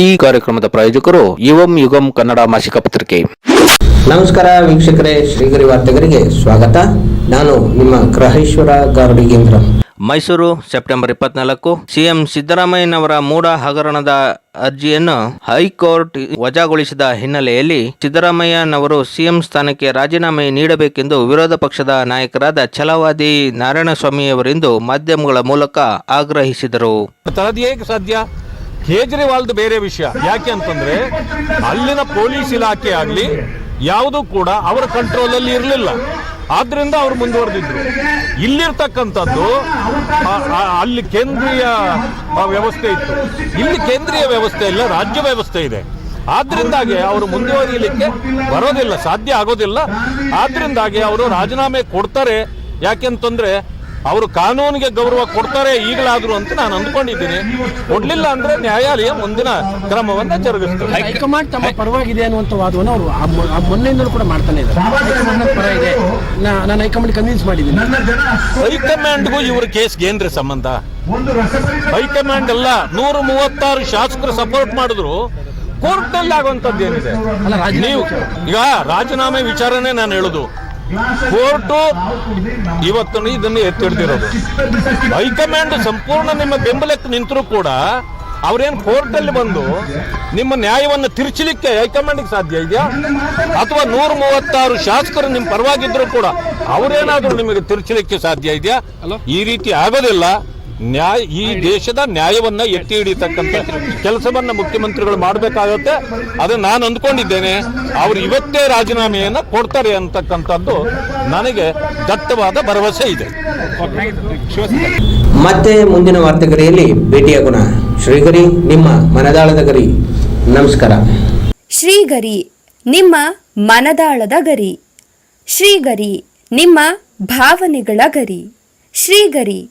ಈ ಕಾರ್ಯಕ್ರಮದ ಪ್ರಾಯೋಜಕರು ಯುವಂ ಯುಗಂ ಕನ್ನಡ ಮಾಸಿಕ ಪತ್ರಿಕೆ. ನಮಸ್ಕಾರ ವೀಕ್ಷಕರೇ ಶ್ರೀಗರಿ ವಾರ್ತೆಗರಿಗೆ ಸ್ವಾಗತ. ನಾನು ನಿಮ್ಮ ಗ್ರಹೇಶ್ವರ ಗಾರ್ಡಿಗೇಂದ್ರ ಮೈಸೂರು ಸೆಪ್ಟೆಂಬರ್ ಇಪ್ಪತ್ನಾಲ್ಕು ಸಿಎಂ ಸಿದ್ದರಾಮಯ್ಯನವರ ಮೂಡ ಹಗರಣದ ಅರ್ಜಿಯನ್ನು ಹೈಕೋರ್ಟ್ ವಜಾಗೊಳಿಸಿದ ಹಿನ್ನೆಲೆಯಲ್ಲಿ ಸಿದ್ದರಾಮಯ್ಯನವರು ಸಿಎಂ ಸ್ಥಾನಕ್ಕೆ ರಾಜೀನಾಮೆ ನೀಡಬೇಕೆಂದು ವಿರೋಧ ಪಕ್ಷದ ನಾಯಕರಾದ ಛಲವಾದಿ ನಾರಾಯಣಸ್ವಾಮಿಯವರಿಂದು ಮಾಧ್ಯಮಗಳ ಮೂಲಕ ಆಗ್ರಹಿಸಿದರು. ಕೇಜ್ರಿವಾಲ್ದು ಬೇರೆ ವಿಷಯ. ಯಾಕೆ ಅಂತಂದ್ರೆ ಅಲ್ಲಿನ ಪೊಲೀಸ್ ಇಲಾಖೆ ಆಗಲಿ ಯಾವುದೂ ಕೂಡ ಅವರ ಕಂಟ್ರೋಲ್ ಅಲ್ಲಿ ಇರಲಿಲ್ಲ. ಆದ್ರಿಂದ ಅವರು ಮುಂದುವರೆದಿದ್ರು. ಇಲ್ಲಿರ್ತಕ್ಕಂಥದ್ದು ಅಲ್ಲಿ ಕೇಂದ್ರೀಯ ವ್ಯವಸ್ಥೆ ಇತ್ತು. ಇಲ್ಲಿ ಕೇಂದ್ರೀಯ ವ್ಯವಸ್ಥೆ ಇಲ್ಲ, ರಾಜ್ಯ ವ್ಯವಸ್ಥೆ ಇದೆ. ಆದ್ರಿಂದಾಗಿ ಅವರು ಮುಂದುವರಿಯಲಿಕ್ಕೆ ಬರೋದಿಲ್ಲ, ಸಾಧ್ಯ ಆಗೋದಿಲ್ಲ. ಆದ್ರಿಂದಾಗಿ ಅವರು ರಾಜೀನಾಮೆ ಕೊಡ್ತಾರೆ. ಯಾಕೆಂತಂದ್ರೆ ಅವರು ಕಾನೂನಿಗೆ ಗೌರವ ಕೊಡ್ತಾರೆ ಈಗಲಾದ್ರು ಅಂತ ನಾನು ಅಂದ್ಕೊಂಡಿದ್ದೀನಿ. ಕೊಡ್ಲಿಲ್ಲ ಅಂದ್ರೆ ನ್ಯಾಯಾಲಯ ಮುಂದಿನ ಕ್ರಮವನ್ನ ಜರುಗಿಸ್ತದೆ ಹೈಕಮಾಂಡ್ ತಮ್ಮ ಪರವಾಗಿದೆ ಅನ್ನುವಂತ ವಾದವನ್ನು ಅವರು ಮೊನ್ನೆಯಿಂದಲೂ ಕೂಡ ಮಾಡ್ತಾನೆ ಇದ್ದಾರೆ. ನಾನು ಹೈಕಮಾಂಡ್ ಕನ್ವಿನ್ಸ್ ಮಾಡಿದ್ದೀನಿ. ಹೈಕಮಾಂಡ್ಗೂ ಇವ್ರ ಕೇಸ್ಗೆ ಏನ್ರಿ ಸಂಬಂಧ. ಹೈಕಮಾಂಡ್ ಎಲ್ಲ ನೂರ ಮೂವತ್ತಾರು ಶಾಸಕರು ಸಪೋರ್ಟ್ ಮಾಡಿದ್ರು. ಕೋರ್ಟ್ನಲ್ಲಿ ಆಗುವಂತದ್ದು ಏನಿದೆ ಅಲ್ಲ, ನೀವು ಈಗ ರಾಜೀನಾಮೆ ವಿಚಾರನೆ ನಾನು ಹೇಳುದು. ಕೋರ್ಟು ಇವತ್ತು ಇದನ್ನು ಎತ್ತಿಡ್ದಿರೋದು. ಹೈಕಮಾಂಡ್ ಸಂಪೂರ್ಣ ನಿಮ್ಮ ಬೆಂಬಲಕ್ಕೆ ನಿಂತರೂ ಕೂಡ ಅವರೇನು ಕೋರ್ಟಲ್ಲಿ ಬಂದು ನಿಮ್ಮ ನ್ಯಾಯವನ್ನು ತಿರುಚಲಿಕ್ಕೆ ಹೈಕಮಾಂಡ್ಗೆ ಸಾಧ್ಯ ಇದೆಯಾ? ಅಥವಾ ನೂರ ಮೂವತ್ತಾರು ಶಾಸಕರು ನಿಮ್ಮ ಪರವಾಗಿದ್ರು ಕೂಡ ಅವರೇನಾದರೂ ನಿಮಗೆ ತಿರುಚಲಿಕ್ಕೆ ಸಾಧ್ಯ ಇದೆಯಾ? ಈ ರೀತಿ ಆಗೋದಿಲ್ಲ. ನ್ಯಾಯ ಈ ದೇಶದ ನ್ಯಾಯವನ್ನ ಎತ್ತಿ ಹಿಡಿತಕ್ಕಂಥ ಕೆಲಸವನ್ನ ಮುಖ್ಯಮಂತ್ರಿಗಳು ಮಾಡಬೇಕಾಗತ್ತೆ. ಅದು ನಾನು ಅಂದ್ಕೊಂಡಿದ್ದೇನೆ. ಅವರು ಇವತ್ತೇ ರಾಜೀನಾಮೆಯನ್ನ ಕೊಡ್ತಾರೆ ಅಂತಕ್ಕಂಥದ್ದು ನನಗೆ ದಟ್ಟವಾದ ಭರವಸೆ ಇದೆ. ಮತ್ತೆ ಮುಂದಿನ ವಾರ್ತೆಗರಿಯಲ್ಲಿ ಭೇಟಿಯಾಗೋಣ ಶ್ರೀಗರಿ ನಿಮ್ಮ ಮನದಾಳದ ಗರಿ. ನಮಸ್ಕಾರ. ಶ್ರೀಗರಿ ನಿಮ್ಮ ಮನದಾಳದ ಗರಿ. ಶ್ರೀಗರಿ ನಿಮ್ಮ ಭಾವನೆಗಳ ಗರಿ. ಶ್ರೀಗರಿ